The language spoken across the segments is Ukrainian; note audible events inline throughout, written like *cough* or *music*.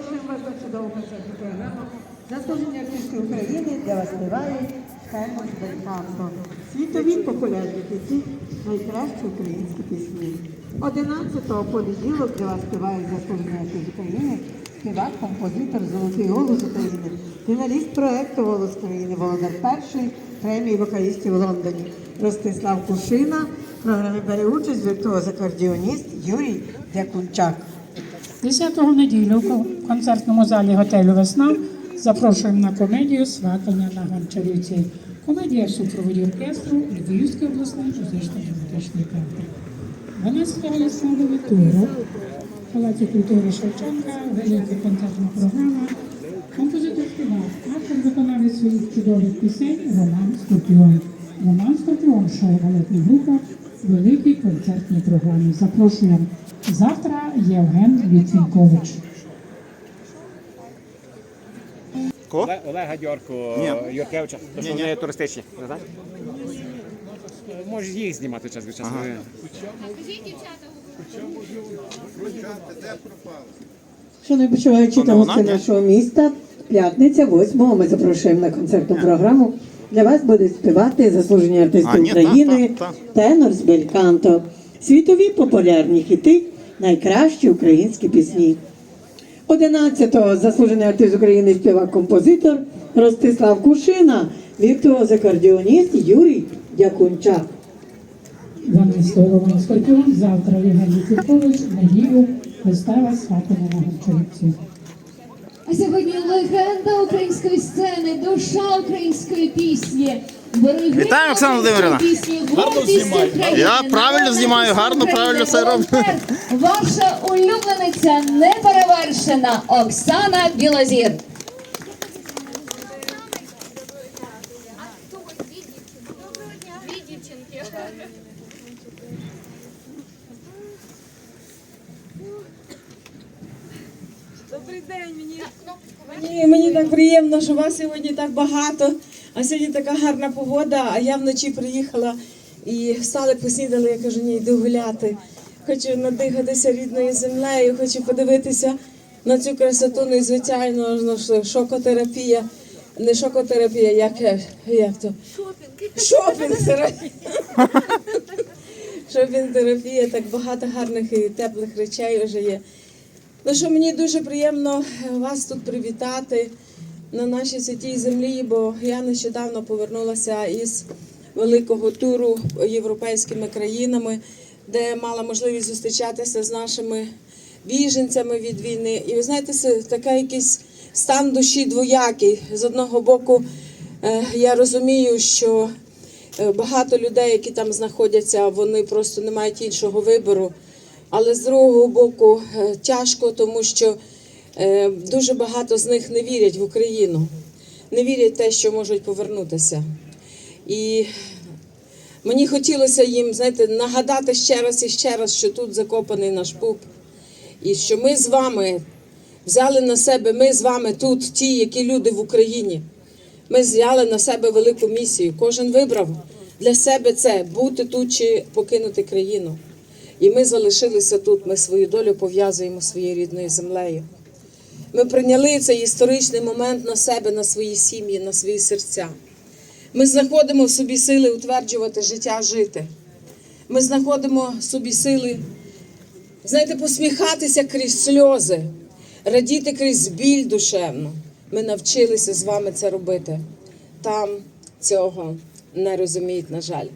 Запрошуємо вас на чудову концертну програму. Заслужені артисти України для вас співають Хаймон Бельканто. Світові популярні пісні, найкращі українські пісні. 11-го понеділок для вас співають заслужені артист України, співак, композитор, золотий голос України, фіналіст проекту Голос країни, володар першої премії вокалістів у Лондоні. Ростислав Кушина. В програмі бере участь віртуоз-акордіоніст Юрій Дякунчак. 10 неділю в концертному залі готелю Весна запрошуємо на комедію Сватання на Гончарівці. Комедія в супроводі оркестру Львівської обласної музично-драматичної театр. 12 листопада туру в Палаці культури Шевченка, велика концертна програма. Композитор співав, автор виконавець своїх чудових пісень Роман Скорпіон. Роман Скорпіон, шоу балетна група, великій концертній програмі. Запрошуємо завтра Євген Віцінкович. Ко? Оле- Олега Дьорко, Ні. Юркевича, то що Ні, ні. вони туристичні. не знаєш? Можеш їх знімати час від часу. Шановні почуваючи та гості ні? нашого міста, п'ятниця 8-го ми запрошуємо на концертну програму. Для вас будуть співати заслужені артисти А, ні, та, України, та, тенор з бельканто, світові популярні хіти, найкращі українські пісні. 11-го заслужений артист України, співак, композитор Ростислав Кушина, віртуоз-акордіоніст Юрій Дякунчак. 12 Роман Скорпіон, завтра Євген Віцінкович, неділю вистава Сватання на Гончарівці. А сьогодні легенда української сцени, душа української пісні. Вітаю, Оксана Володимирівна. Я правильно знімаю, гарно, правильно все роблю. Ваша улюблениця неперевершена Оксана Білозір. Добрий день, мені, мені, мені так приємно, що вас сьогодні так багато. А сьогодні така гарна погода, а я вночі приїхала і встали, поснідали, я кажу, ні, йду гуляти. Хочу надихатися рідною землею, хочу подивитися на цю красоту, ну і звичайно, ну, шокотерапія. Не шокотерапія, як, як то? Шопінг. Шопінг-терапія. *laughs* Шопінг-терапія, так багато гарних і теплих речей вже є. Ну що мені дуже приємно вас тут привітати на нашій святій землі, бо я нещодавно повернулася із великого туру європейськими країнами, де мала можливість зустрічатися з нашими біженцями від війни. І ви знаєте, це такий якийсь стан душі двоякий. З одного боку, е, я розумію, що е, багато людей, які там знаходяться, вони просто не мають іншого вибору. Але з другого боку е, тяжко, тому що е, дуже багато з них не вірять в Україну, не вірять в те, що можуть повернутися. І мені хотілося їм, знаєте, нагадати ще раз і ще раз, що тут закопаний наш пуп, і що ми з вами взяли на себе, ми з вами тут, ті, які люди в Україні. Ми взяли на себе велику місію. Кожен вибрав для себе це бути тут чи покинути країну. І ми залишилися тут. Ми свою долю пов'язуємо своєю рідною землею. Ми прийняли цей історичний момент на себе, на свої сім'ї, на свої серця. Ми знаходимо в собі сили утверджувати життя, жити. Ми знаходимо в собі сили, знаєте, посміхатися крізь сльози, радіти крізь біль душевну. Ми навчилися з вами це робити. Там цього не розуміють, на жаль.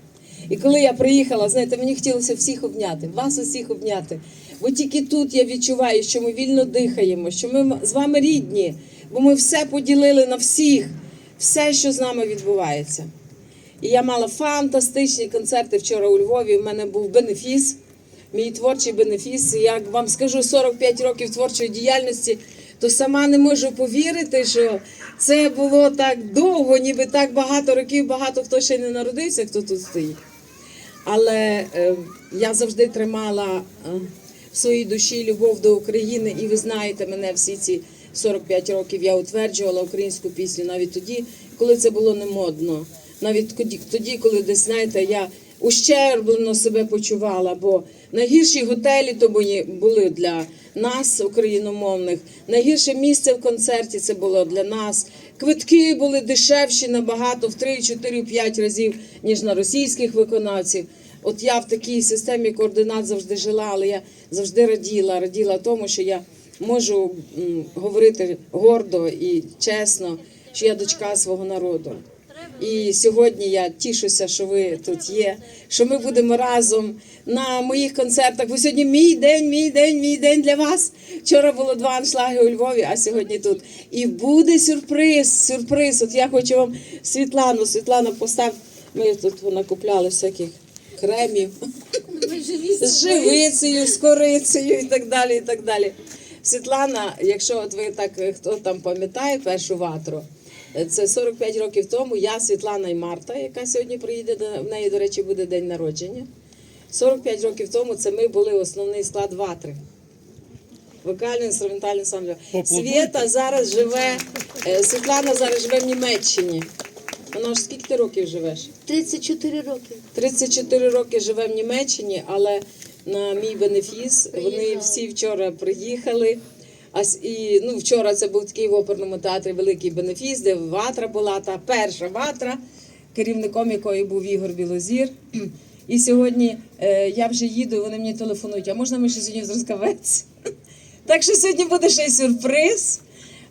І коли я приїхала, знаєте, мені хотілося всіх обняти, вас усіх обняти. Бо тільки тут я відчуваю, що ми вільно дихаємо, що ми з вами рідні, бо ми все поділили на всіх, все, що з нами відбувається. І я мала фантастичні концерти вчора у Львові. У мене був бенефіс, мій творчий бенефіс. І Я вам скажу 45 років творчої діяльності, то сама не можу повірити, що це було так довго, ніби так багато років, багато хто ще не народився, хто тут стоїть. Але е, я завжди тримала е, в своїй душі любов до України, і ви знаєте мене всі ці 45 років. Я утверджувала українську пісню навіть тоді, коли це було не модно. Навіть тоді, коли десь знаєте, я ущерблено себе почувала, бо Найгірші готелі то були- для нас, україномовних. Найгірше місце в концерті це було для нас. Квитки були дешевші набагато в 3, 4, 5 разів, ніж на російських виконавців. От я в такій системі координат завжди жила, але я завжди раділа, раділа тому, що я можу говорити гордо і чесно, що я дочка свого народу. І сьогодні я тішуся, що ви тут є, що ми будемо разом на моїх концертах. Бо сьогодні мій день, мій день, мій день для вас. Вчора було два аншлаги у Львові, а сьогодні тут. І буде сюрприз, сюрприз. От я хочу вам Світлану, Світлана, постав. Ми тут накупляли всяких кремів з живицею, з корицею і так далі. і так далі. Світлана, якщо от ви так хто там пам'ятає першу ватру, це 45 років тому. Я Світлана і Марта, яка сьогодні приїде до в неї, до речі, буде день народження. 45 років тому це ми були основний склад ватри. Вокально інструментальний ансамбль. Свята зараз живе, е, Світлана зараз живе в Німеччині. Вона ж скільки ти років живеш? 34 роки. 34 роки живе в Німеччині, але на мій бенефіс вони всі вчора приїхали. А і ну, вчора це був такий в оперному театрі великий бенефіс, де ватра була та перша ватра, керівником якої був Ігор Білозір. *clears throat* І сьогодні е, я вже їду, і вони мені телефонують. А можна ми ще сьогодні в Зразкавець? *laughs* Так що сьогодні буде ще й сюрприз.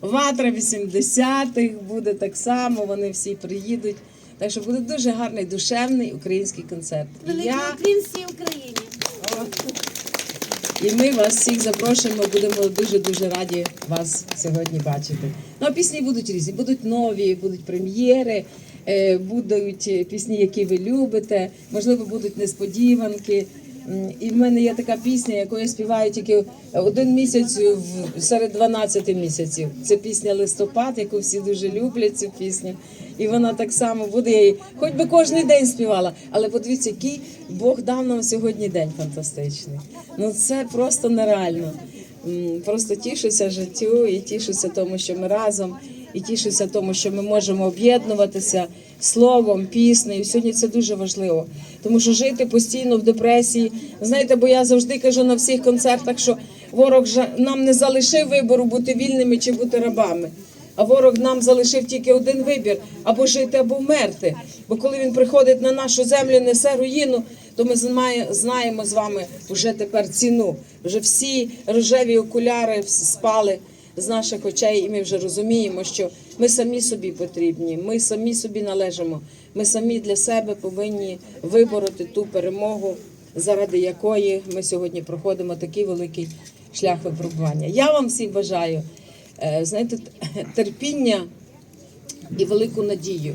Ватра 80-х буде так само, вони всі приїдуть. Так що буде дуже гарний душевний український концерт. Великий Я уклін всій Україні. І ми вас всіх запрошуємо. Будемо дуже дуже раді вас сьогодні бачити. Ну а пісні будуть різні, будуть нові, будуть прем'єри, е, будуть пісні, які ви любите. Можливо, будуть несподіванки. І в мене є така пісня, яку я співаю тільки один місяць в серед 12 місяців. Це пісня Листопад, яку всі дуже люблять цю пісню. І вона так само буде. Я її хоч би кожен день співала. Але подивіться, який Бог дав нам сьогодні день фантастичний. Ну це просто нереально. Просто тішуся життю і тішуся тому, що ми разом, і тішуся тому, що ми можемо об'єднуватися словом, піснею. Сьогодні це дуже важливо, тому що жити постійно в депресії. Знаєте, бо я завжди кажу на всіх концертах, що ворог нам не залишив вибору бути вільними чи бути рабами. А ворог нам залишив тільки один вибір: або жити, або вмерти. Бо коли він приходить на нашу землю, несе руїну, то ми знаємо з вами вже тепер ціну. Вже всі рожеві окуляри спали з наших очей, і ми вже розуміємо, що ми самі собі потрібні, ми самі собі належимо. Ми самі для себе повинні вибороти ту перемогу, заради якої ми сьогодні проходимо такий великий шлях випробування. Я вам всім бажаю е, знаєте, терпіння і велику надію.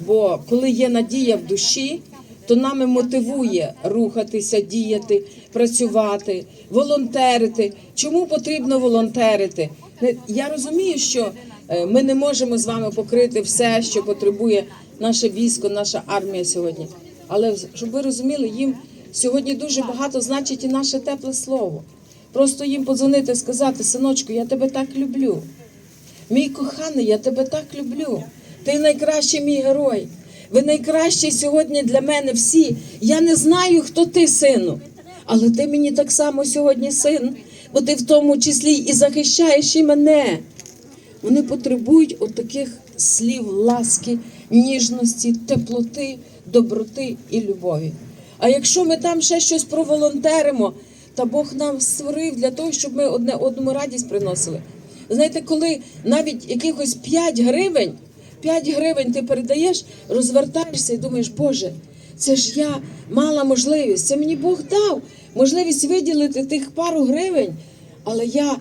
Бо коли є надія в душі, то нами мотивує рухатися, діяти, працювати, волонтерити. Чому потрібно волонтерити? Не- Я розумію, що е, ми не можемо з вами покрити все, що потребує наше військо, наша армія сьогодні. Але щоб ви розуміли, їм сьогодні дуже багато значить і наше тепле слово. Просто їм подзвонити, сказати, синочку, я тебе так люблю. Мій коханий, я тебе так люблю. Ти найкращий мій герой. Ви найкращі сьогодні для мене всі. Я не знаю, хто ти, сину, але ти мені так само сьогодні син, бо ти в тому числі і захищаєш і мене. Вони потребують отаких слів ласки, ніжності, теплоти, доброти і любові. А якщо ми там ще щось проволонтеримо, та Бог нам створив для того, щоб ми одне одному радість приносили. Знаєте, коли навіть якихось 5 гривень, 5 гривень ти передаєш, розвертаєшся і думаєш, Боже, це ж я мала можливість, це мені Бог дав можливість виділити тих пару гривень, але я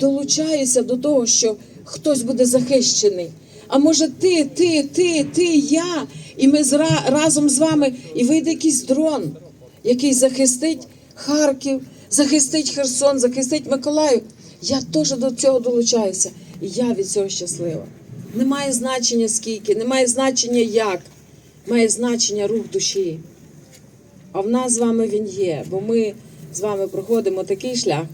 долучаюся до того, що хтось буде захищений. А може ти, ти, ти, ти, я, і ми зра, разом з вами, і вийде якийсь дрон, який захистить Харків, захистить Херсон, захистить Миколаїв. Я теж до цього долучаюся. І я від цього щаслива. Немає значення скільки, немає значення як, має значення рух душі. А в нас з вами він є, бо ми з вами проходимо такий шлях.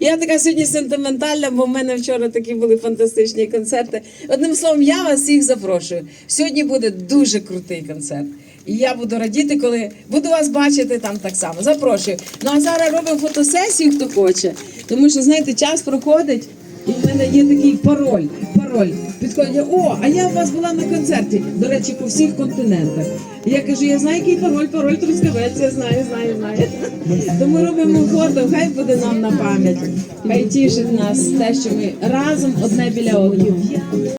Я така сьогодні сентиментальна, бо в мене вчора такі були фантастичні концерти. Одним словом, я вас всіх запрошую. Сьогодні буде дуже крутий концерт. І я буду радіти, коли буду вас бачити там так само. Запрошую. Ну а зараз робимо фотосесію, хто хоче. Тому що, знаєте, час проходить, і в мене є такий пароль. Пароль. Підходять, о, а я у вас була на концерті. До речі, по всіх континентах. І я кажу, я знаю, який пароль, пароль трускавець, я знаю, знаю, знаю. Тому робимо фото, хай буде нам на пам'ять. Хай тішить нас те, що ми разом одне біля одного.